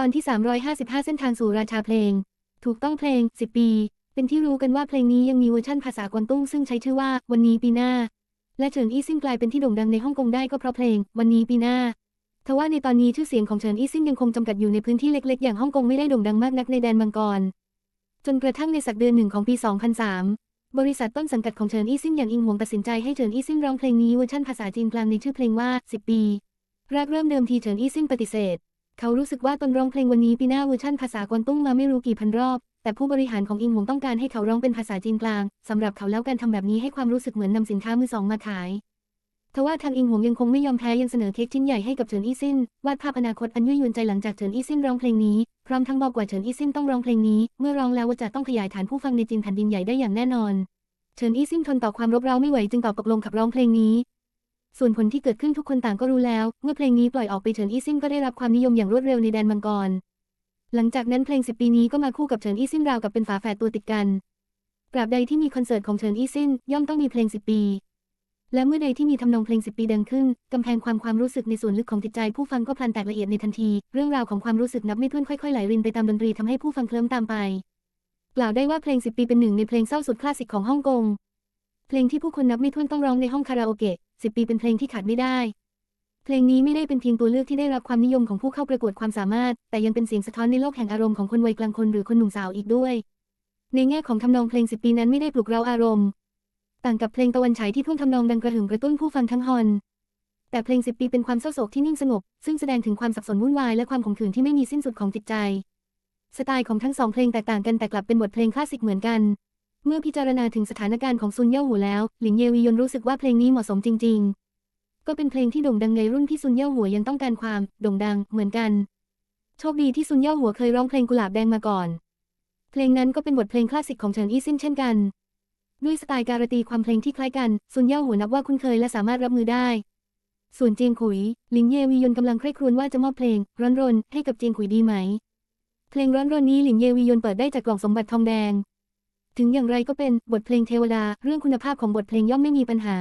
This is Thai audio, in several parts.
ตอนที่ 355 เส้นทางสู่ราชาเพลง ถูกต้องเพลง 10 ปี เป็นที่รู้กันว่าเพลงนี้ยังมีเวอร์ชั่นภาษากวางตุ้งซึ่งใช้ชื่อว่าวันนี้ปีหน้า และเฉินอี้ซิ่งกลายเป็นที่โด่งดังในฮ่องกงได้ก็เพราะเพลง วันนี้ปีหน้าทว่าในตอนนี้ชื่อเสียงของเฉินอี้ซิ่งยังคงจำกัดอยู่ในพื้นที่เล็กๆ อย่างฮ่องกงไม่ได้โด่งดังมากนักในแดนมังกร จนกระทั่งในสักเดือนหนึ่งของปี 2003 บริษัทต้นสังกัดของเฉินอี้ซิ่งอย่างอิงหวงตัดสินใจให้เฉินอี้ซิ่งร้องเพลงนี้เวอร์ชันภาษาจีนกลางในชื่อเพลงว่า 10 ปี แรกเริ่มเดิมทีเฉินอี้ซิ่งปฏิเสธ เขารู้สึกว่าตนร้องเพลงวันนี้ปีหน้าเวอร์ชันภาษากวางตุ้งมาไม่รู้กี่พันรอบ แต่ผู้บริหารของอิงหวงต้องการให้เขาร้องเป็นภาษาจีนกลางสำหรับเขาแล้วการทำแบบนี้ให้ความรู้สึกเหมือนนำสินค้ามือสองมาขายทว่าทางอิงหวงยังคงไม่ยอมแพ้ยังเสนอเค้กชิ้นใหญ่ให้กับเฉินอี้ซินวาดภาพอนาคตอันยั่วยวนใจหลังจากเฉินอี้ซินร้องเพลงนี้พร้อมทั้งบอกว่าเฉินอี้ซินต้องร้องเพลงนี้เมื่อร้องแล้วว่าจะต้องขยายฐานผู้ฟังในจีนแผ่นดินใหญ่ได้อย่างแน่นอนเฉินอี้ซินทนต่อความรบเร้าไม่ไหวจึงตอบตกลงขับร้องเพลงนี้ ส่วนผลที่เกิดขึ้นทุกคนต่างก็รู้แล้ว เมื่อเพลงนี้ปล่อยออกไปเฉินอี้ซินก็ได้รับความนิยมอย่างรวดเร็วในแดนมังกร หลังจากนั้นเพลงสิบปีนี้ก็มาคู่กับเฉินอี้ซินราวกับเป็นฝาแฝดตัวติดกันตราบใดที่มีคอนเสิร์ตของเฉินอี้ซินย่อมต้องมีเพลงสิบปี และเมื่อใดที่มีทำนองเพลงสิบปีดังขึ้นกำแพงความความรู้สึกในส่วนลึกของจิตใจ ผู้ฟังก็พลันแตกละเอียดในทันที เรื่องราวของความรู้สึกนับไม่ถ้วนค่อยๆไหลรินไปตามดนตรีทำให้ผู้ฟังเคลิ้มตามไป กล่าวได้ว่าเพลงสิบปีเป็นหนึ่งในเพลงเศร้าสุดคลาสสิกของฮ่องกง เพลงที่ผู้คนนับไม่ถ้วนต้องร้องในห้องคาราโอเกะสิบปีเป็นเพลงที่ขาดไม่ได้ เพลงนี้ไม่ได้เป็นเพียงตัวเลือกที่ได้รับความนิยมของผู้เข้าประกวดความสามารถ แต่ยังเป็นเสียงสะท้อนในโลกแห่งอารมณ์ของคนวัยกลางคนหรือคนหนุ่มสาวอีกด้วย ในแง่ของทำนองเพลงสิปีนั้นไม่ได้ปลุกเร้าอารมณ์ ต่างกับเพลงตะวันฉายที่ท่วงทำนองดังกระหึ่มกระตุ้นผู้ฟังทั้งฮอนแต่เพลงสิปีเป็นความเศร้าโศกที่นิ่งสงบ ซึ่งแสดงถึงความสับสนวุ่นวายและความขมขื่นที่ไม่มีสิ้นสุดของจิตใจ สไตล์ของทั้งสองเพลงแตกต่างกันแต่กลับเป็นบทเพลงคลาสสิกเหมือนกัน เมื่อพิจารณาถึงสถานการณ์ของซุนเย่าหูแล้ว หลินเยวียนรู้สึกว่าเพลงนี้เหมาะสมจริง ๆ ก็เป็นเพลงที่โด่งดังในรุ่นที่ซุนเย่าหัวยังต้องการความโด่งดังเหมือนกัน โชคดีที่ซุนเย่าหัวเคยร้องเพลงกุหลาบแดงมาก่อน เพลงนั้นก็เป็นบทเพลงคลาสสิกของเฉินอี้ซินเช่นกัน ด้วยสไตล์การตีความเพลงที่คล้ายกัน ซุนเย่าหัวนับว่าคุ้นเคยและสามารถรับมือได้ ส่วนเจียงขุย หลินเยวียนกำลังใคร่ครวญว่าจะมอบเพลง ร้อนรนให้กับเจียงขุยดีไหม เพลงร้อนรนนี้หลินเยวียนเปิดได้จากกล่องสมบัติทองแดง ถึงอย่างไรก็เป็นบทเพลงเทวดา เรื่องคุณภาพของบทเพลงย่อมไม่มีปัญหา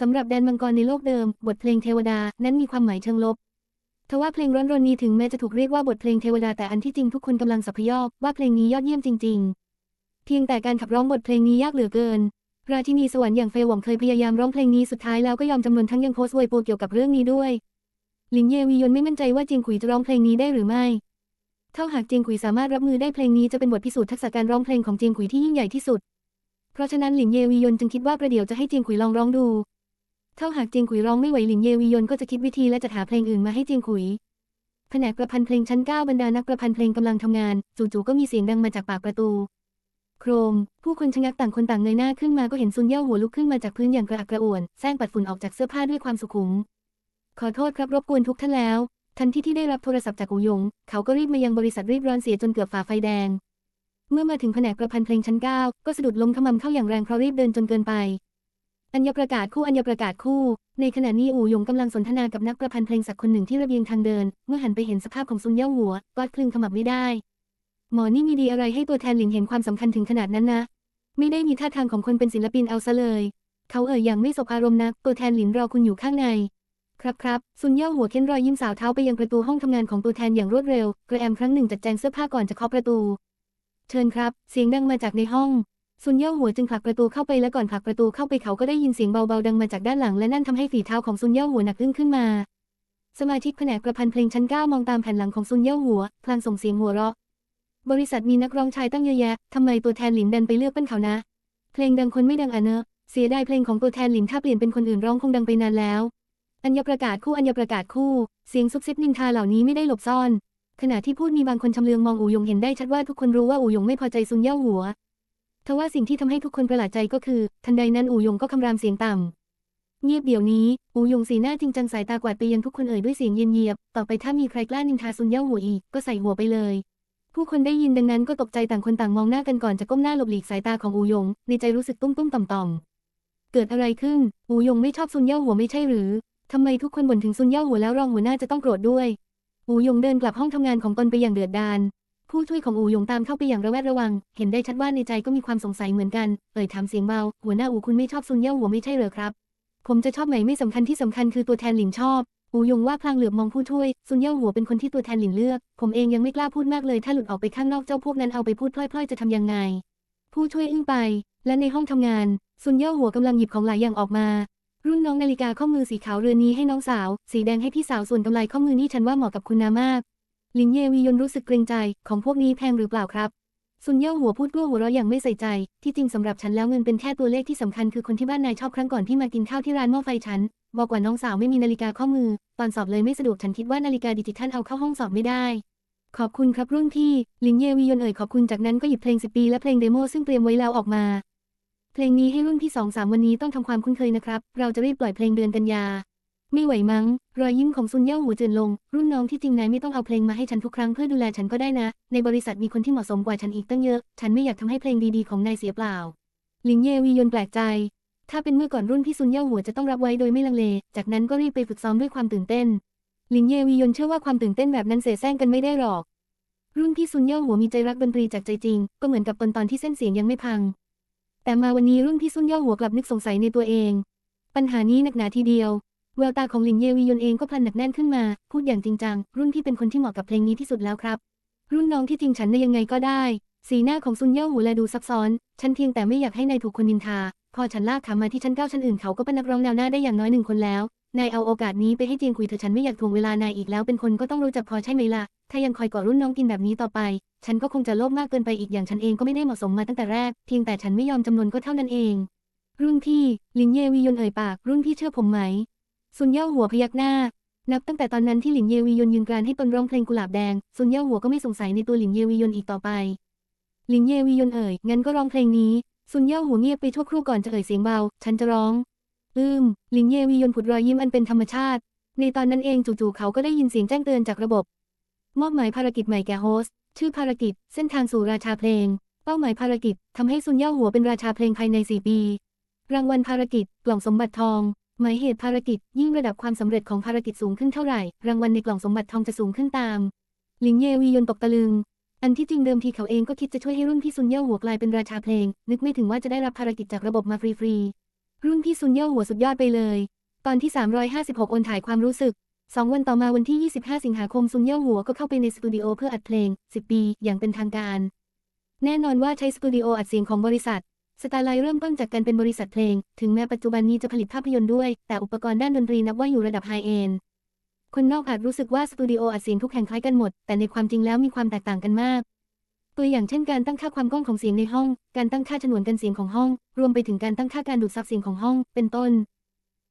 สำหรับแดนมังกรในโลกเดิม บทเพลงเทวดานั้นมีความหมายเชิงลบทว่าเพลงร้อนรนนี้ถึงแม้จะถูกเรียกว่าบทเพลงเทวดาแต่อันที่จริงทุกคนกำลังสัพยอกว่าเพลงนี้ยอดเยี่ยมจริง ๆ เพียงแต่การขับร้องบทเพลงนี้ยากเหลือเกิน ราชินีสวรรค์อย่างเฟยหวงเคยพยายามร้องเพลงนี้สุดท้ายแล้วก็ยอมจำนวนทั้งยังโพสต์ไวโปเกี่ยวกับเรื่องนี้ด้วย หลินเยวียนไม่มั่นใจว่าจียงขุยจะร้องเพลงนี้ได้หรือไม่ ถ้าหากเจียงขุยสามารถรับมือได้เพลงนี้จะเป็นบทพิสูจน์ทักษะการร้องเพลงของเจียงขุยที่ยิ่งใหญ่ที่สุด เพราะฉะนั้นหลินเยวียนจึงคิดว่าประเดี๋ยวจะให้เจียงขุยลองร้องดูถ้าหากเจียงขุยร้องไม่ไหวหลินเยวียนก็จะคิดวิธีและจัดหาเพลงอื่นมาให้เจียงขุย แผนกประพันธ์เพลงชั้นเก้าบรรดานักประพันธ์เพลงกำลังทำงาน จู่ๆก็มีเสียงดังมาจากปากประตู โครม ผู้คนชะงักต่างคนต่างเงยหน้าขึ้นมาก็เห็นซุนเย่าหัวลุกขึ้นมาจากพื้นอย่างกระอักกระอ่วนแซงปัดฝุ่นออกจากเสื้อผ้าด้วยความสุขุม ขอโทษครับรบกวนทุกท่านแล้ว ทันทีที่ได้รับโทรศัพท์จากอูหยง เขาก็รีบมายังบริษัทรีบร้อนเสียจนเกือบฝ่าไฟแดง เมื่อมาถึงแผนกประพันธ์เพลงชั้นเก้าก็สะดุดล้มขมำเข้าอย่างแรงเพราะรีบเดินจนเกินไป อัญญประกาศคู่อัญญประกาศคู่ ในขณะนี้อูหยงกำลังสนทนากับนักประพันธ์เพลงสักคนหนึ่งที่ระเบียงทางเดิน เมื่อหันไปเห็นสภาพของซุนเย่าหัวก็คลึงขมับไม่ได้ หมอนี่มีดีอะไรให้ตัวแทนหลินเห็นความสำคัญถึงขนาดนั้นนะ ไม่ได้มีท่าทางของคนเป็นศิลปินเอาซะเลย เขาเอ่ยอย่างไม่สบอารมณ์นัก ตัวแทนหลินรอคุณอยู่ข้างใน ครับครับซุนเย่าหัวเค้นรอยยิ้มสาวเท้าไปยังประตูห้องทำงานของตัวแทนอย่างรวดเร็ว กระแอมครั้งหนึ่งจัดแจงเสื้อผ้าก่อนจะเคาะประตู เชิญครับ เสียงดังมาจากในห้องซุนเย่าหัวจึงผลักประตูเข้าไปและก่อนผลักประตูเข้าไปเขาก็ได้ยินเสียงเบาๆดังมาจากด้านหลังและนั่นทำให้ฝีเท้าของซุนเย่าหัวหนักอึ้งขึ้นมา สมาชิกแผนกประพันธ์เพลงชั้นเก้ามองตามแผ่นหลังของซุนเย่าหัวพลางส่งเสียงหัวเราะ บริษัทมีนักร้องชายตั้งเยอะแยะทำไมตัวแทนหลินดันไปเลือกเป็นเขานะ เพลงดังคนไม่ดังอะเนอะเสียดายเพลงของตัวแทนหลินถ้าเปลี่ยนเป็นคนอื่นร้องคงดังไปนานแล้ว อัญญประกาศคู่อัญญประกาศคู่ เสียงซุบซิบนินทาเหล่านี้ไม่ได้หลบซ่อน ขณะที่พูดมีบางคนชำเลืองมองอูหยงเห็นได้ชัดว่าทุกคนรู้ว่าอูหยงไม่พอใจซุนเย่าหัว ทว่าสิ่งที่ทำให้ทุกคนประหลาดใจก็คือ ทันใดนั้นอูหยงก็คำรามเสียงต่ำเงียบเดี๋ยวนี้อูหยงสีหน้าจริงจังสายตากวาดไปยังทุกคนเอ่ยด้วยเสียงเย็นเยียบ ต่อไปถ้ามีใครกล้านินทาซุนเย่าหัวอีกก็ใส่หัวไปเลยผู้คนได้ยินดังนั้นก็ตกใจต่างคนต่างมองหน้ากันก่อนจะก้มหน้าหลบหลีกสายตาของอูยง ในใจรู้สึกตุ้มตุ้มต่อมต่อมเกิดอะไรขึ้น อูยงไม่ชอบซุนเย่าหัวไม่ใช่หรือ ทำไมทุกคนบ่นถึงซุนเย่าหัวแล้วรองหัวหน้าจะต้องโกรธด้วย อูหยงเดินกลับห้องทำงานของตนไปอย่างเดือดดาล ผู้ช่วยของอูหยงตามเข้าไปอย่างระแวดระวัง เห็นได้ชัดว่าในใจก็มีความสงสัยเหมือนกัน เอ่ยถามเสียงเบา หัวหน้าอูคุณไม่ชอบซุนเย่าหัวไม่ใช่เหรอครับ ผมจะชอบไหมไม่สำคัญที่สำคัญคือตัวแทนหลินชอบ อูยงว่าพลางเหลือบมองผู้ช่วย ซุนเย่าหัวเป็นคนที่ตัวแทนหลินเลือก ผมเองยังไม่กล้าพูดมากเลย ถ้าหลุดออกไปข้างนอกเจ้าพวกนั้นเอาไปพูดพล่อยๆจะทำยังไง ผู้ช่วยอึ้งไป และในห้องทำงานซุนเย่าหัวกำลังหยิบของหลายอย่างออกมา รุ่นน้องนาฬิกาข้อมือสีขาวเรือนนี้ให้น้องสาว สีแดงให้พี่สาวส่วนกำไลข้อมือนี่ฉันว่าเหมาะกับคุณนามาก ลินเยวียนรู้สึกเกรงใจ ของพวกนี้แพงหรือเปล่าครับซุนเย่าหัวพูดกลัวหัวเราะอย่างไม่ใส่ใจ ที่จริงสำหรับฉันแล้วเงินเป็นแค่ตัวเลขที่สำคัญคือคนที่บ้านนายชอบครั้งก่อนที่มากินข้าวที่ร้านหม้อไฟฉัน บอกว่าน้องสาวไม่มีนาฬิกาข้อมือ ตอนสอบเลยไม่สะดวกฉันคิดว่านาฬิกาดิจิทัลเอาเข้าห้องสอบไม่ได้ ขอบคุณครับรุ่นพี่ลินเยวียนเอ่ยขอบคุณจากนั้นก็หยิบเพลงสิบปีและเพลงเดโมซึ่งเตรียมไว้แล้วออกมา เพลงนี้ให้รุ่นพี่สองสามวันนี้ต้องทำความคุ้นเคยนะครับ เราจะรีบปล่อยเพลงเดือนกันยา ไม่ไหวมั้ง รอยยิ้มของซุนเย่าหูเจืนลง รุ่นน้องที่จริงนายไม่ต้องเอาเพลงมาให้ฉันทุกครั้งเพื่อดูแลฉันก็ได้นะ ในบริษัทมีคนที่เหมาะสมกว่าฉันอีกตั้งเยอะ ฉันไม่อยากทำให้เพลงดีๆของนายเสียเปล่าลินเยวียนแปลกใจ ถ้าเป็นเมื่อก่อนรุ่นพี่ซุนเย่าหัวจะต้องรับไว้โดยไม่ลังเล จากนั้นก็รีบไปฝึกซ้อมด้วยความตื่นเต้นลินเยวียนเชื่อว่าความตื่นเต้นแบบนั้นเสแสร้งกันไม่ได้หรอก รุ่นพี่ซุนเย่าหัวมีใจรักดนตรีจากใจจริง ก็เหมือนกับตอนตอนที่เส้นเสียงยังไม่พัง แต่มาวันนี้รุ่นพี่ซุนเย่อหัวกลับนึกสงสัยในตัวเอง ปัญหานี้หนักหนาทีเดียวแววตาของหลินเยวียนเองก็พลันหนักแน่นขึ้นมา พูดอย่างจริงจัง รุ่นพี่เป็นคนที่เหมาะกับเพลงนี้ที่สุดแล้วครับ รุ่นน้องที่จริงฉันได้ยังไงก็ได้ สีหน้าของซุนเย่อหูแลดูซับซ้อน ฉันเพียงแต่ไม่อยากให้นายถูกคนนินทา พอฉันลากขามาที่ชั้นเก้าชั้นอื่นเขาก็เป็นนักร้องแนวหน้าได้อย่างน้อยหนึ่งคนแล้วนายเอาโอกาสนี้ไปให้เจียงคุยเถอะฉันไม่อยากถ่วงเวลานายอีกแล้วเป็นคนก็ต้องรู้จักพอใช่ไหมล่ะ ถ้ายังคอยกอดรุ่นน้องกินแบบนี้ต่อไป ฉันก็คงจะโลภมากเกินไปอีกอย่างฉันเองก็ไม่ได้เหมาะสมมาตั้งแต่แรกเพียงแต่ฉันไม่ยอมจำนวนก็เท่านั้นเอง รุ่นพี่ ลินเยวียนเอ่ยปาก รุ่นพี่เชื่อผมไหมซุนเย่าหัวพยักหน้า นับตั้งแต่ตอนนั้นที่หลินเยวียนยืนกรานให้ตนร้องเพลงกุหลาบแดงซุนเย่าหัวก็ไม่สงสัยในตัวหลินเยวียนอีกต่อไป หลินเยวียนเอ่ยงั้นก็ร้องเพลงนี้ซุนเย่าหัวเงียบไปชั่วครู่ก่อนจะเอ่ยเสียงเบา ฉันจะร้อง อืมลินเยวียนผุดรอยยิ้มอันเป็นธรรมชาติ ในตอนนั้นเองจู่ๆเขาก็ได้ยินเสียงแจ้งเตือนจากระบบ มอบหมายภารกิจใหม่แก่โฮสต์ชื่อภารกิจ เส้นทางสู่ราชาเพลง เป้าหมายภารกิจทำให้ซุนเย่าหัวเป็นราชาเพลงภายใน 4 ปี รางวัลภารกิจ กล่องสมบัติทอง หมายเหตุภารกิจ ยิ่งระดับความสำเร็จของภารกิจสูงขึ้นเท่าไหร่ รางวัลในกล่องสมบัติทองจะสูงขึ้นตามลิงเยวียนตกตะลึงอันที่จริงเดิมทีเขาเองก็คิดจะช่วยให้รุ่นพี่ซุนเย่าหัวกลายเป็นราชาเพลง นึกไม่ถึงว่าจะได้รับภารกิจจากระบบมาฟรีๆ รุ่นพี่ซุนเย่หัวสุดยอดไปเลย ตอนที่ 356โอนถ่ายความรู้สึกสองวันต่อมาวันที่ 25 สิงหาคมซุนเย่หัวก็เข้าไปในสตูดิโอเพื่ออัดเพลง 10 ปี อย่างเป็นทางการ แน่นอนว่าใช้สตูดิโออัดเสียงของบริษัทสตาร์ไลเริ่มต้นจากการเป็นบริษัทเพลง ถึงแม้ปัจจุบันนี้จะผลิตภาพยนตร์ด้วย แต่อุปกรณ์ด้านดนตรีนับว่าอยู่ระดับไฮเอนด์คนนอกอาจรู้สึกว่าสตูดิโออัดเสียงทุกแห่งคล้ายกันหมด แต่ในความจริงแล้วมีความแตกต่างกันมาก ตัวอย่างเช่นการตั้งค่าความก้องของเสียงในห้อง การตั้งค่าฉนวนกันเสียงของห้อง รวมไปถึงการตั้งค่าการดูดซับเสียงของห้อง เป็นต้น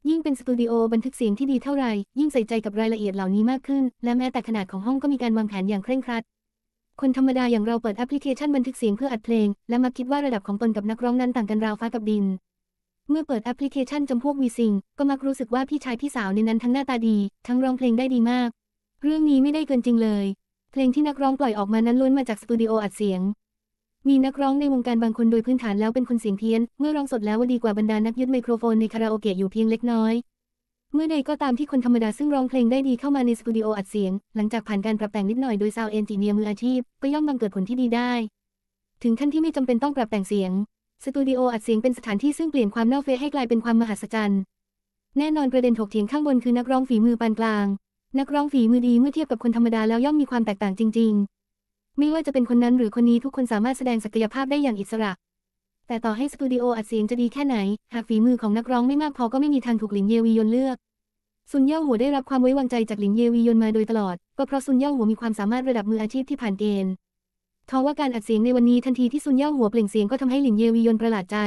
ยิ่งเป็นสตูดิโอบันทึกเสียงที่ดีเท่าไหร่ ยิ่งใส่ใจกับรายละเอียดเหล่านี้มากขึ้น และแม้แต่ขนาดของห้องก็มีการวางแผนอย่างเคร่งครัด คนธรรมดาอย่างเราเปิดแอปพลิเคชันบันทึกเสียงเพื่ออัดเพลง และมักคิดว่าระดับของตนกับนักร้องนั้นต่างกันราวฟ้ากับดิน เมื่อเปิดแอปพลิเคชันจำพวกวีซิงก็มักรู้สึกว่าพี่ชายพี่สาวในนั้นทั้งหน้าตาดี ทั้งร้องเพลงได้ดีมาก เรื่องนี้ไม่ได้เกินจริงเลย เพลงที่นักร้องปล่อยออกมานั้นล้วนมาจากสตูดิโออัดเสียง มีนักร้องในวงการบางคนโดยพื้นฐานแล้วเป็นคนเสียงเพี้ยน เมื่อร้องสดแล้วว่าดีกว่าบรรดานักยึดไมโครโฟนในคาราโอเกะอยู่เพียงเล็กน้อย เมื่อใดก็ตามที่คนธรรมดาซึ่งร้องเพลงได้ดีเข้ามาในสตูดิโออัดเสียง หลังจากผ่านการปรับแต่งนิดหน่อยโดยซาวเอนจิเนียร์มืออาชีพก็ย่อมบังเกิดผลที่ดีได้ ถึงขั้นที่ไม่จำเป็นต้องปรับแต่งเสียง สตูดิโออัดเสียงเป็นสถานที่ซึ่งเปลี่ยนความเน่าเฟะให้กลายเป็นความมหัศจรรย์ แน่นอนประเด็นถกเถียงข้างบนคือนักร้องฝีมือปานกลาง นักร้องฝีมือดีเมื่อเทียบกับคนธรรมดาแล้วย่อมมีความแตกต่างจริง ๆ ไม่ว่าจะเป็นคนนั้นหรือคนนี้ทุกคนสามารถแสดงศักยภาพได้อย่างอิสระ แต่ต่อให้สตูดิโออัดเสียงจะดีแค่ไหน หากฝีมือของนักร้องไม่มากพอก็ไม่มีทางถูกหลินเยวียนเลือก ซุนเย่าหัวได้รับความไว้วางใจจากหลินเยวียนมาโดยตลอด ก็เพราะซุนเย่าหัวมีความสามารถระดับมืออาชีพที่ผ่านเกณฑ์ทว่าการอัดเสียงในวันนี้ทันทีที่ซุนเย่าหัวเปล่งเสียงก็ทำให้หลินเยวียนประหลาดใจ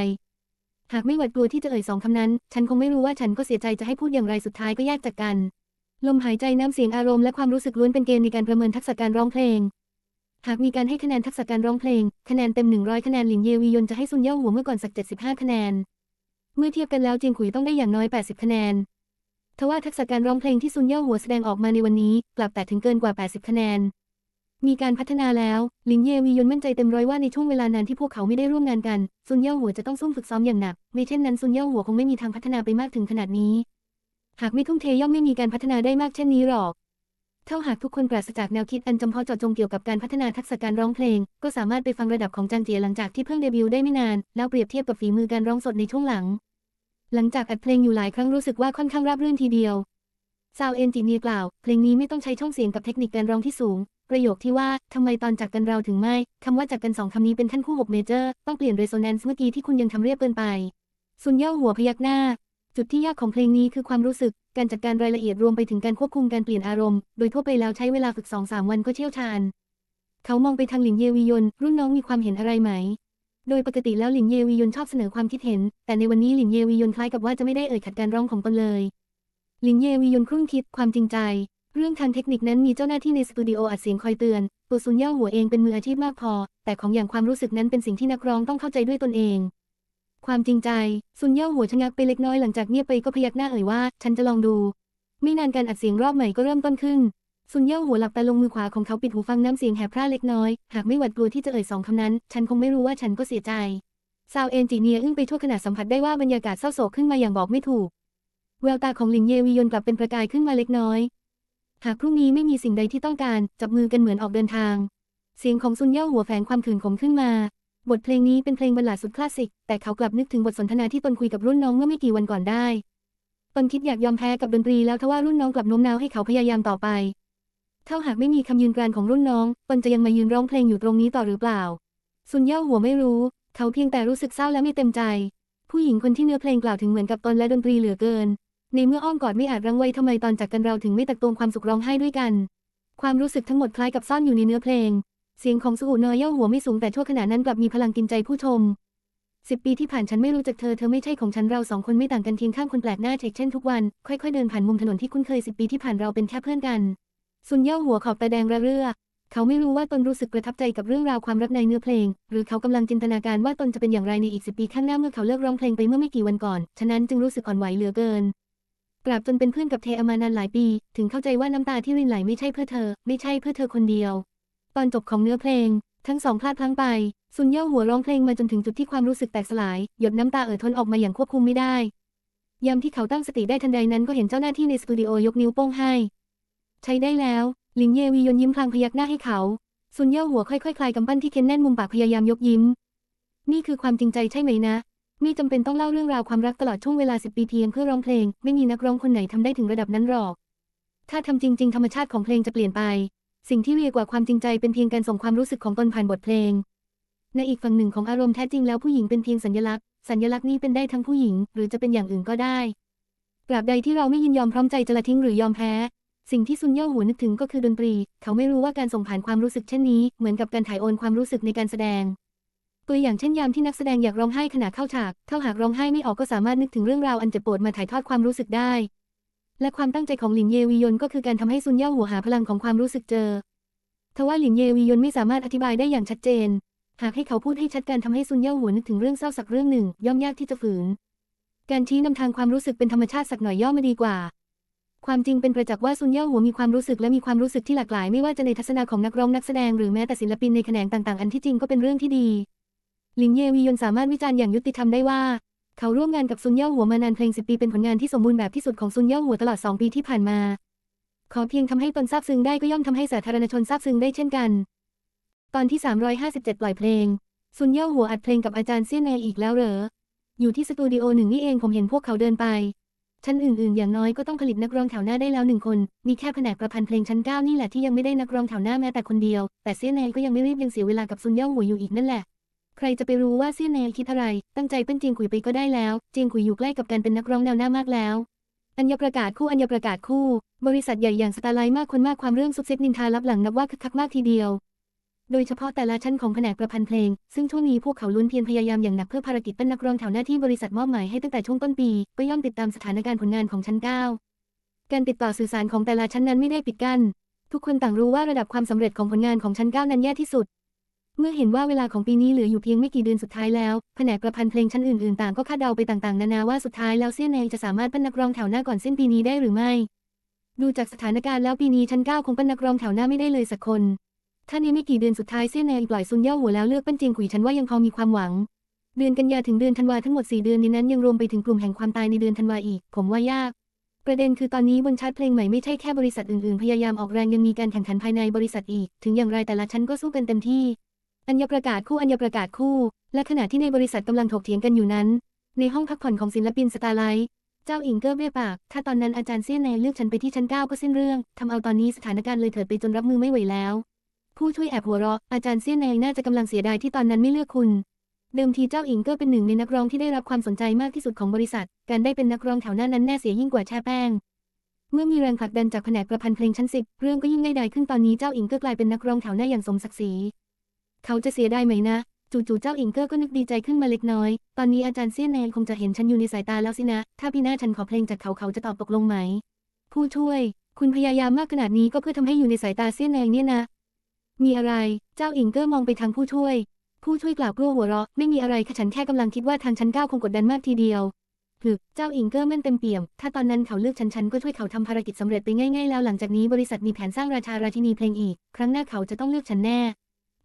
หากไม่หวาดกลัวที่จะเอ่ยสองคำนั้น ฉันคงไม่รู้ว่าฉันก็เสียใจจะให้พูดอย่างไรสุดท้ายก็แยกจากกัน ลมหายใจน้ำเสียงอารมณ์และความรู้สึกล้วนเป็นเกณฑ์ในการประเมินทักษะการร้องเพลง หากมีการให้คะแนนทักษะการร้องเพลง คะแนนเต็ม 100 คะแนนหลินเยวียนจะให้ซุนเย่าหัวเมื่อก่อนสัก 75 คะแนน เมื่อเทียบกันแล้วเจียงขุยต้องได้อย่างน้อย 80 คะแนน ทว่าทักษะการร้องเพลงที่ซุนเย่าหัวแสดงออกมาในวันนี้ กลับแต่ถึงเกินกว่า 80 คะแนน มีการพัฒนาแล้วหลินเยวียนมั่นใจเต็มร้อยว่าในช่วงเวลานานที่พวกเขาไม่ได้ร่วมงานกันซุนเย่าหัวจะต้องซุ่มฝึกซ้อมอย่างหนักไม่เช่นนั้นซุนเย่าหัวคงไม่มีทางพัฒนาไปมากถึงขนาดนี้ หากไม่ทุ่มเทย่อมไม่มีการพัฒนาได้มากเช่นนี้หรอกเท่าหากทุกคนปราศจากแนวคิดอันจำเพาะเจาะจงเกี่ยวกับการพัฒนาทักษะการร้องเพลง ก็สามารถไปฟังระดับของจางเจียหลังจากที่เพิ่งเดบิวต์ได้ไม่นาน แล้วเปรียบเทียบกับฝีมือการร้องสดในช่วงหลัง หลังจากอัดเพลงอยู่หลายครั้งรู้สึกว่าค่อนข้างราบรื่นทีเดียวซาวเอนจิเนียกล่าว เพลงนี้ไม่ต้องใช้ช่องเสียงกับเทคนิคการร้องที่สูง ประโยคที่ว่าทำไมตอนจากกันเราถึงไม่คำว่าจากกันสองคำนี้เป็นขั้นคู่6เมเจอร์ต้องเปลี่ยนเรโซแนนซ์เมื่อกี้ที่คุณยังทำเรียบเกินไปซุนเย่าหัวพยักหน้า จุดที่ยากของเพลงนี้คือความรู้สึก การจัดการรายละเอียดรวมไปถึงการควบคุมการเปลี่ยนอารมณ์ โดยทั่วไปแล้วใช้เวลาฝึก2-3วันก็เชี่ยวชาญ เขามองไปทางหลินเยวียน รุ่นน้องมีความเห็นอะไรไหม โดยปกติแล้วหลินเยวียนชอบเสนอความคิดเห็น แต่ในวันนี้หลินเยวียนคล้ายกับว่าจะไม่ได้เอ่ยขัดการร้องของตนเลย หลินเยวียนครุ่นคิดความจริงใจ เรื่องทางเทคนิคนั้นมีเจ้าหน้าที่ในสตูดิโออัดเสียงคอยเตือน ตัวซุนเย่าหัวเองเป็นมืออาชีพมากพอ แต่ของอย่างความรู้สึกนั้นเป็นสิ่งที่นักร้องต้องเข้าใจด้วยตนเอง ความจริงใจซุนเย่าหัวชะงักไปเล็กน้อยหลังจากเงียบไปก็พยักหน้าเอ่ยว่า ฉันจะลองดู ไม่นานการอัดเสียงรอบใหม่ก็เริ่มต้นขึ้นซุนเย่าหัวหลับตาลงมือขวาของเขาปิดหูฟังน้ำเสียงแหบพร่าเล็กน้อย หากไม่หวัดกลัวที่จะเอ่ยสองคำนั้น ฉันคงไม่รู้ว่าฉันก็เสียใจซาวเอนจิเนียร์อึ้งไปทั่วขณะสัมผัสได้ว่าบรรยากาศเศร้าโศกขึ้นมาอย่างบอกไม่ถูกแววตาของหลินเยวียนกลับเป็นประกายขึ้นมาเล็กน้อย หากพรุ่งนี้ไม่มีสิ่งใดที่ต้องการ จับมือกันเหมือนออกเดินทาง เสียงของซุนเย่าหัวแฝงความขื่นขมขึ้นมา บทเพลงนี้เป็นเพลงบัลลาดสุดคลาสสิก แต่เขากลับนึกถึงบทสนทนาที่ตนคุยกับรุ่นน้องเมื่อไม่กี่วันก่อนได้ ตนคิดอยากยอมแพ้กับดนตรีแล้วทว่ารุ่นน้องกลับโน้มน้าวให้เขาพยายามต่อไป เท่าหากไม่มีคำยืนกรานของรุ่นน้อง ตนจะยังมายืนร้องเพลงอยู่ตรงนี้ต่อหรือเปล่า ซุนเย่าหัวไม่รู้ เขาเพียงแต่รู้สึกเศร้าและไม่เต็มใจ ผู้หญิงคนที่เนื้อเพลงกล่าวถึงเหมือนกับตนและดนตรีเหลือเกิน ในเมื่ออ้อมกอดไม่อาจรังไว้ทำไมตอนจากกันเราถึงไม่ตักตวงความสุขร้องไห้ด้วยกัน ความรู้สึกทั้งหมดคล้ายกับซ่อนอยู่ในเนื้อเพลง เสียงของสุอุนยเย่าหัวไม่สูงแต่ชั่วขณะนั้นกลับมีพลังกินใจผู้ชมสิบปีที่ผ่านฉันไม่รู้จักเธอ เธอไม่ใช่ของฉันเราสองคนไม่ต่างกันเพียงข้างคนแปลกหน้าเช็คเช่นทุกวัน ค่อยๆเดินผ่านมุมถนนที่คุ้นเคยสิบปีที่ผ่านเราเป็นแค่เพื่อนกันซุนเย่าหัวขอบตาแดงระเรื่อ เขาไม่รู้ว่าตนรู้สึกประทับใจกับเรื่องราวความรักในเนื้อเพลง หรือเขากำลังจินตนาการว่าตนจะเป็นอย่างไรในอีกสิบปีข้างหน้าเมื่อเขาเลิกร้องเพลงไปเมื่อไม่กี่วันก่อน ฉะนั้นจึงรู้สึกอ่อนไหวเหลือเกินกราบจนเป็นเพื่อนกับเทอมานานหลายปี ถึงเข้าใจว่าน้ำตาที่รินไหลไม่ใช่เพื่อเธอ ไม่ใช่เพื่อเธอคนเดียว ตอนจบของเนื้อเพลง ทั้งสองพลาดพลั้งไป ซุนเย่าหัวร้องเพลงมาจนถึงจุดที่ความรู้สึกแตกสลาย หยดน้ำตาเอ่อทนออกมาอย่างควบคุมไม่ได้ ยามที่เขาตั้งสติได้ทันใดนั้นก็เห็นเจ้าหน้าที่ในสตูดิโอยกนิ้วโป้งให้ ใช้ได้แล้ว หลินเยวียนยิ้มพลางพยักหน้าให้เขา ซุนเย่าหัวค่อยๆคลายกำปั้นที่เค้นแน่นมุมปากพยายามยกยิ้ม นี่คือความจริงใจใช่ไหมนะไม่จำเป็นต้องเล่าเรื่องราวความรักตลอดช่วงเวลาสิบปีเพียงเพื่อร้องเพลง ไม่มีนักร้องคนไหนทำได้ถึงระดับนั้นหรอก ถ้าทำจริง ๆ ธรรมชาติของเพลงจะเปลี่ยนไป สิ่งที่เรียกว่าความจริงใจเป็นเพียงการส่งความรู้สึกของตนผ่านบทเพลง ในอีกฝั่งหนึ่งของอารมณ์แท้จริงแล้วผู้หญิงเป็นเพียงสัญลักษณ์ สัญลักษณ์นี้เป็นได้ทั้งผู้หญิง หรือจะเป็นอย่างอื่นก็ได้ตราบใดที่เราไม่ยินยอมพร้อมใจจะละทิ้งหรือยอมแพ้ สิ่งที่ซุนเย่าหัวนึกถึงก็คือดนตรี เขาไม่รู้ว่าการส่งผ่านความรู้สึกเช่นนี้ เหมือนกับการถ่ายโอนความรู้สึกในการแสดงตัวอย่างเช่นยามที่นักแสดงอยากร้องไห้ขณะเข้าฉาก ถ้าหากร้องไห้ไม่ออกก็สามารถนึกถึงเรื่องราวอันเจ็บปวดมาถ่ายทอดความรู้สึกได้ และความตั้งใจของหลินเยวียนก็คือการทำให้ซุนเย่าหัวหาพลังของความรู้สึกเจอ ทว่าหลินเยวียนไม่สามารถอธิบายได้อย่างชัดเจน หากให้เขาพูดให้ชัดการทำให้ซุนเย่าหัวนึกถึงเรื่องเศร้าสักเรื่องหนึ่ง ย่อมยากที่จะฝืน การชี้นำทางความรู้สึกเป็นธรรมชาติสักหน่อยย่อมไม่ดีกว่า ความจริงเป็นประจักษ์ว่าซุนเย่าหัวมีความรู้สึกและมีความรู้สึกที่หลากหลาย ไม่ว่าจะในทัศนะของนักร้องนักแสดงหรือแม้แต่ศิลปินในแขนงต่างๆ อันที่จริงก็เป็นเรื่องที่ดี หลินเยวียนสามารถวิจารณ์อย่างยุติธรรมได้ว่า เขาร่วมงานกับซุนเย่าหัวมานานเพลงสิบปีเป็นผลงานที่สมบูรณ์แบบที่สุดของซุนเย่าหัวตลอดสองปีที่ผ่านมา ขอเพียงทำให้ตนซาบซึ้งได้ก็ย่อมทำให้สาธารณชนซาบซึ้งได้เช่นกัน ตอนที่ 357 ปล่อยเพลง ซุนเย่าหัวอัดเพลงกับอาจารย์เซี่ยนแนอีกแล้วเหรอ อยู่ที่สตูดิโอหนึ่งนี่เองผมเห็นพวกเขาเดินไป ชั้นอื่น ๆ อย่างน้อยก็ต้องผลิตนักร้องแถวหน้าได้แล้วหนึ่งคน มีแค่แผนกประพันธ์เพลงชั้นเก้านี่แหละที่ยังไม่ได้นักร้องแถวหน้าแม้แต่คนเดียว แต่เซี่ยนแนก็ยังไม่รีบยังเสียเวลากับซุนเย่าหัวอยู่อีกนั่นแหละ ใครจะไปรู้ว่าเซี่ยนแนคิดอะไร ตั้งใจเป็นจีงขุยไปก็ได้แล้วเจียงขุยอยู่ใกล้กับการเป็นนักร้องแนวหน้ามากแล้ว อัญญประกาศคู่อัญญประกาศคู่ บริษัทใหญ่อย่างสตาร์ไลท์มากคนมากความเรื่องซุบซิบนินทาลับหลังนับว่าคึกคักมากทีเดียว โดยเฉพาะแต่ละชั้นของแผนกประพันธ์เพลง ซึ่งช่วงนี้พวกเขาล้นเพียรพยายามอย่างหนักเพื่อภารกิจเป็นนักร้องแถวหน้าที่บริษัทมอบหมายให้ตั้งแต่ช่วงต้นปี ก็ย่อมติดตามสถานการณ์ผลงานของชั้น 9 การติดต่อสื่อสารของแต่ละชั้นนั้นไม่ได้ปิดกั้นทุกคนต่างรู้ว่าระดับความสำเร็จของผลงานของชั้น 9 นั้นแย่ที่สุด เมื่อเห็นว่าเวลาของปีนี้เหลืออยู่เพียงไม่กี่เดือนสุดท้ายแล้ว แผนกประพันธ์เพลงชั้นอื่นๆต่างก็คาดเดาไปต่างๆ นานาว่าสุดท้ายแล้วเซียนแนงจะสามารถเป็นนักร้องแถวหน้าก่อนสิ้นปีนี้ได้หรือไม่ ดูจากสถานการณ์แล้วปีนี้ชั้น9คงเป็นนักร้องแถวหน้าไม่ได้เลยสักคน ถ้านี้ไม่กี่เดือนสุดท้ายเซียนแนงปล่อยซุนเย่าหัวแล้วเลือกเป็นเจียงขุยฉันว่ายังพอมีความหวัง เดือนกันยาถึงเดือนธันวาทั้งหมด 4 เดือนนี้นั้นยังรวมไปถึงกลุ่มแห่งความตายในเดือนธันวาอีก ผมว่ายากประเด็นคือตอนนี้บนชาร์ตเพลงใหม่ไม่ใช่แค่บริษัทอื่นๆ พยายามออกแรงยังมีการแข่งขันภายในบริษัทอีก ถึงอย่างไรแต่ละชั้นก็สู้กันเต็มที่ อัญญประกาศคู่อัญญประกาศคู่ และขณะที่ในบริษัทกำลังถกเถียงกันอยู่นั้น ในห้องพักผ่อนของศิลปินสตาร์ไลท์เจ้าอิงเกอร์เบ้ปาก ถ้าตอนนั้นอาจารย์เซี่ยนแนเลือกฉันไปที่ชั้นเก้าก็สิ้นเรื่องทำเอาตอนนี้สถานการณ์เลยเถิดไปจนรับมือไม่ไหวแล้ว ผู้ช่วยแอบหัวเราะอาจารย์เซี่ยนแนน่าจะกำลังเสียดายที่ตอนนั้นไม่เลือกคุณ เดิมทีเจ้าอิงเกอร์เป็นหนึ่งในนักร้องที่ได้รับความสนใจมากที่สุดของบริษัท การได้เป็นนักร้องแถวหน้านั้นแน่เสียยิ่งกว่าแช่แป้งเมื่อมีแรงผลักดันจากแผนกประพันธ์เพลงชั้นสิบเรื่องก็ยิ่งง่ายดายขึ้นตอนนี้เจ้าอิงเกอร์กลายเป็นนักร้องแถวหน้าอย่างสมศักดิ์ศรี เขาจะเสียไดายไหมนะ จู่ๆเจ้าอิงเกอร์ก็นึกดีใจขึ้นมาเล็กน้อย ตอนนี้อาจารย์เซียนแนนคงจะเห็นฉันอยู่ในสายตาแล้วสินะ ถ้าพี่หน้าฉันขอเพลงจากเขาเขาจะตอบตกลงไหม ผู้ช่วย คุณพยายามมากขนาดนี้ก็เพื่อทำให้อยู่ในสายตาเซียนแนนเนี่ยนะ มีอะไร เจ้าอิงเกอร์มองไปทางผู้ช่วย ผู้ช่วยกล่าวกลัวหัวเราะ ไม่มีอะไรค่ะฉันแค่กำลังคิดว่าทางชั้นก้าคงกดดันมากทีเดียวหึเจ้าอิงเกอร์แม่นเต็มเปี่ยม ถ้าตอนนั้นเขาเลือกฉันฉันก็ช่วยเขาทำภารกิจสำเร็จไปง่ายๆแล้วหลังจากนี้บริษัทมีแผนสร้างราชาราชินีเพลงอีก ครั้งหน้าเขาจะต้องเลือกฉันแน่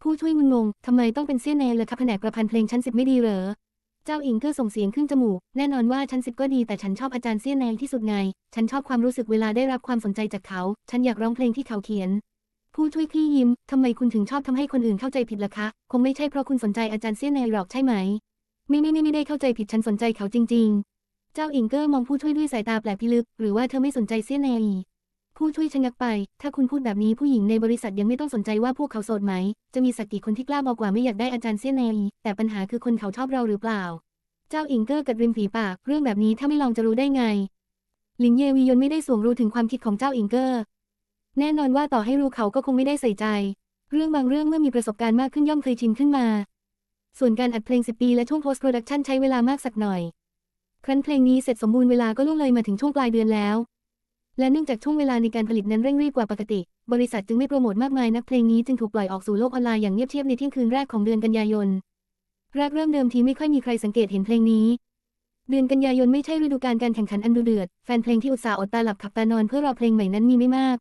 ผู้ช่วยมึนงงทำไมต้องเป็นเซี่ยนแนเลยคะแผนกประพันธ์เพลงชั้นสิบไม่ดีเหรอ เจ้าอิงเกอร์ส่งเสียงขึ้นจมูก แน่นอนว่าชั้นสิบก็ดีแต่ฉันชอบอาจารย์เซี่ยนแนที่สุดไง ฉันชอบความรู้สึกเวลาได้รับความสนใจจากเขา ฉันอยากร้องเพลงที่เขาเขียน ผู้ช่วยคลี่ยิ้มทำไมคุณถึงชอบทำให้คนอื่นเข้าใจผิดล่ะคะ คงไม่ใช่เพราะคุณสนใจอาจารย์เซี่ยนแนหรอกใช่ไหม ไม่ไม่ไม่ไม่ได้เข้าใจผิดฉันสนใจเขาจริง ๆ เจ้าอิงเกอร์มองผู้ช่วยด้วยสายตาแปลกพิลึก หรือว่าเธอไม่สนใจเซี่ยนแน ผู้ช่วยชะงักไป ถ้าคุณพูดแบบนี้ผู้หญิงในบริษัทยังไม่ต้องสนใจว่าพวกเขาโสดไหม จะมีสักกี่คนที่กล้าบอกว่าไม่อยากได้อาจารย์เซียนแนอีแต่ปัญหาคือคนเขาชอบเราหรือเปล่า เจ้าอิงเกอร์กัดริมฝีปาก เรื่องแบบนี้ถ้าไม่ลองจะรู้ได้ไง หลิงเยวียนไม่ได้สวงรู้ถึงความคิดของเจ้าอิงเกอร์ แน่นอนว่าต่อให้รู้เขาก็คงไม่ได้ใส่ใจ เรื่องบางเรื่องเมื่อมีประสบการณ์มากขึ้นย่อมเคยชินขึ้นมา ส่วนการอัดเพลง10ปีและช่วง post production ใช้เวลามากสักหน่อย ครั้นเพลงนี้เสร็จสมบูรณ์เวลาก็ล่วงเลยมาถึงช่วงปลายเดือนแล้ว และเนื่องจากช่วงเวลาในการผลิตนั้นเร่งรีบกว่าปกติ บริษัทจึงไม่โปรโมทมากมายนักเพลงนี้จึงถูกปล่อยออกสู่โลกออนไลน์อย่างเงียบเชียบในเที่ยงคืนแรกของเดือนกันยายน แรกเริ่มเดิมทีไม่ค่อยมีใครสังเกตเห็นเพลงนี้ เดือนกันยายนไม่ใช่ฤดูกาลการแข่งขันอันดุเดือด แฟนเพลงที่อุตส่าห์อดตาหลับขับตานอนเพื่อรอเพลงใหม่นั้นมีไม่มาก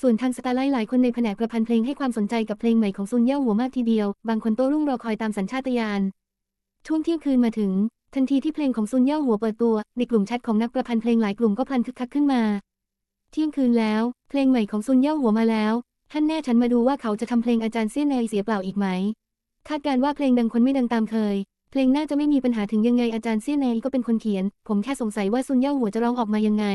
ส่วนทางสตาร์ไลท์หลายคนในแผนกประพันธ์เพลงให้ความสนใจกับเพลงใหม่ของซุนเย่าหัวมากทีเดียว บางคนโต้รุ่งรอคอยตามสัญชาตญาณ ช่วงเที่ยงคืนมาถึงทันทีที่เพลงของซุนเย่าหัวเปิดตัว ในกลุ่มแชทของนักประพันธ์เพลงหลายกลุ่มก็พลันคึกคักขึ้นมา เที่ยงคืนแล้ว เพลงใหม่ของซุนเย่าหัวมาแล้ว ท่านแน่ฉันมาดูว่าเขาจะทำเพลงอาจารย์เซี่ยนเนยเสียเปล่าอีกไหม คาดการณ์ว่าเพลงดังคนไม่ดังตามเคย เพลงน่าจะไม่มีปัญหาถึงยังไงอาจารย์เซี่ยนเนยก็เป็นคนเขียน ผมแค่สงสัยว่าซุนเย่าหัวจะร้องออกมายังไง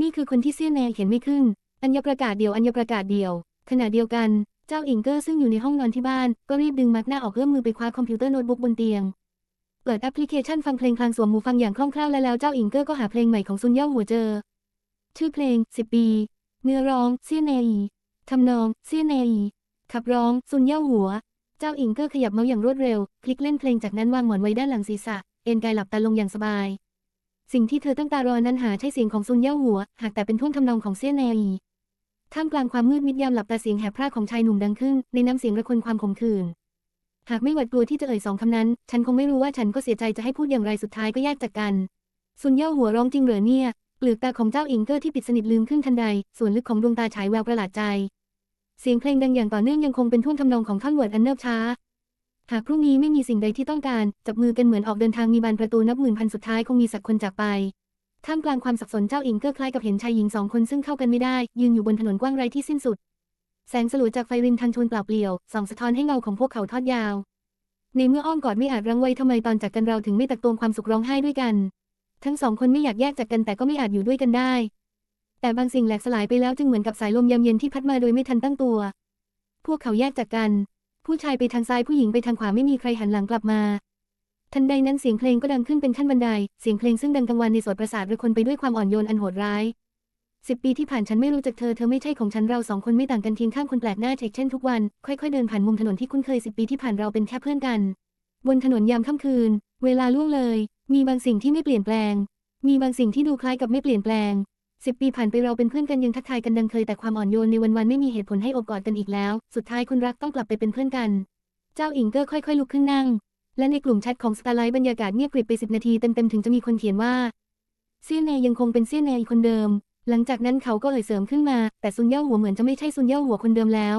นี่คือคนที่เซี่ยนเนยเขียนไม่ขึ้น อัญญประกาศเดียวอัญญประกาศเดียว ขณะเดียวกัน เจ้าอิงเกอร์ซึ่งอยู่ในห้องนอนที่บ้าน ก็รีบดึงมาร์กหน้าออกเอื้อมมือไปคว้าคอมพิวเตอร์โน้ตบุ๊กบนเตียงเปิดแอปพลิเคชันฟังเพลงพลางสวมหูฟังอย่างคล่องแคล่วและแล้วเจ้าอิงเกอร์ก็หาเพลงใหม่ของซุนเย่าหัวเจอ ชื่อเพลง10ปี เนื้อร้องเซียนเนยทำนองเซียนเนยขับร้องซุนเย่าหัว เจ้าอิงเกอร์ขยับเมาส์อย่างรวดเร็ว คลิกเล่นเพลงจากนั้นวางหมอนไว้ด้านหลังศีรษะ เอนกายหลับตาลงอย่างสบาย สิ่งที่เธอตั้งตารอนั้นหาใช่เสียงของซุนเย่าหัว หากแต่เป็นท่วงทำนองของเซียนเนยท่ามกลางความมืดมิดยามหลับตาเสียงแหบพร่าของชายหนุ่มดังขึ้น ในน้ำเสียงระคนความขมขื่นหากไม่หวาดกลัวที่จะเอ่ยสองคำนั้น ฉันคงไม่รู้ว่าฉันก็เสียใจจะให้พูดอย่างไรสุดท้ายก็แยกจากกันซุนเย่าหัวร้องจริงเหรอเนี่ย เปลือกตาของเจ้าอิงเกอร์ที่ปิดสนิทลืมขึ้นทันใด ส่วนลึกของดวงตาฉายแววประหลาดใจ เสียงเพลงดังอย่างต่อเนื่องยังคงเป็นท่วงทำนองของท่อนเวิร์ดอันเนิบช้า หากพรุ่งนี้ไม่มีสิ่งใดที่ต้องการ จับมือกันเหมือนออกเดินทางมีบานประตูนับหมื่นพันสุดท้ายคงมีสักคนจากไป ท่ามกลางความสับสนเจ้าอิงเกอร์คล้ายกับเห็นชายหญิงสองคนซึ่งเข้ากันไม่ได้ ยืนอยู่บนถนนกว้างไร้ที่สิ้นสุด แสงสลัวจากไฟริมทางชนเปล่าเปลี่ยวส่องสะท้อนให้เงาของพวกเขาทอดยาว ในเมื่ออ้อมกอดไม่อาจรั้งไว้ทำไมตอนจากกันเราถึงไม่ตักตวงความสุขร้องไห้ด้วยกัน ทั้งสองคนไม่อยากแยกจากกันแต่ก็ไม่อาจอยู่ด้วยกันได้ แต่บางสิ่งแหลกสลายไปแล้วจึงเหมือนกับสายลมยามเย็นที่พัดมาโดยไม่ทันตั้งตัว พวกเขาแยกจากกัน ผู้ชายไปทางซ้ายผู้หญิงไปทางขวาไม่มีใครหันหลังกลับมา ทันใดนั้นเสียงเพลงก็ดังขึ้นเป็นขั้นบันได เสียงเพลงซึ่งดังกังวานในโสดประสาทระคนไปด้วยความอ่อนโยนอันโหดร้ายสิบปีที่ผ่านฉันไม่รู้จักเธอ เธอไม่ใช่ของฉันเราสองคนไม่ต่างกันเคียงข้างคนแปลกหน้าเช็คเช่นทุกวัน ค่อยๆเดินผ่านมุมถนนที่คุ้นเคยสิบปีที่ผ่านเราเป็นแค่เพื่อนกัน บนถนนยามค่ำคืน เวลาล่วงเลย มีบางสิ่งที่ไม่เปลี่ยนแปลง มีบางสิ่งที่ดูคล้ายกับไม่เปลี่ยนแปลงสิบปีผ่านไปเราเป็นเพื่อนกันยังทักทายกันดังเคยแต่ความอ่อนโยนในวันๆไม่มีเหตุผลให้อบกอดกันอีกแล้ว สุดท้ายคนรักต้องกลับไปเป็นเพื่อนกัน เจ้าอิงเกอร์ค่อยๆลุกขึ้นนั่ง และในกลุ่มแชทของสตาร์ไลท์บรรยากาศเงียบกริบไปสิบนาทีเต็มๆถึงจะมีคนเขียนว่าเซียนเนยยังคงเป็นเซียนเนยคนเดิม หลังจากนั้นเขาก็เอ่ยเสริมขึ้นมา แต่ซุนเย่าหัวเหมือนจะไม่ใช่ซุนเย่าหัวคนเดิมแล้ว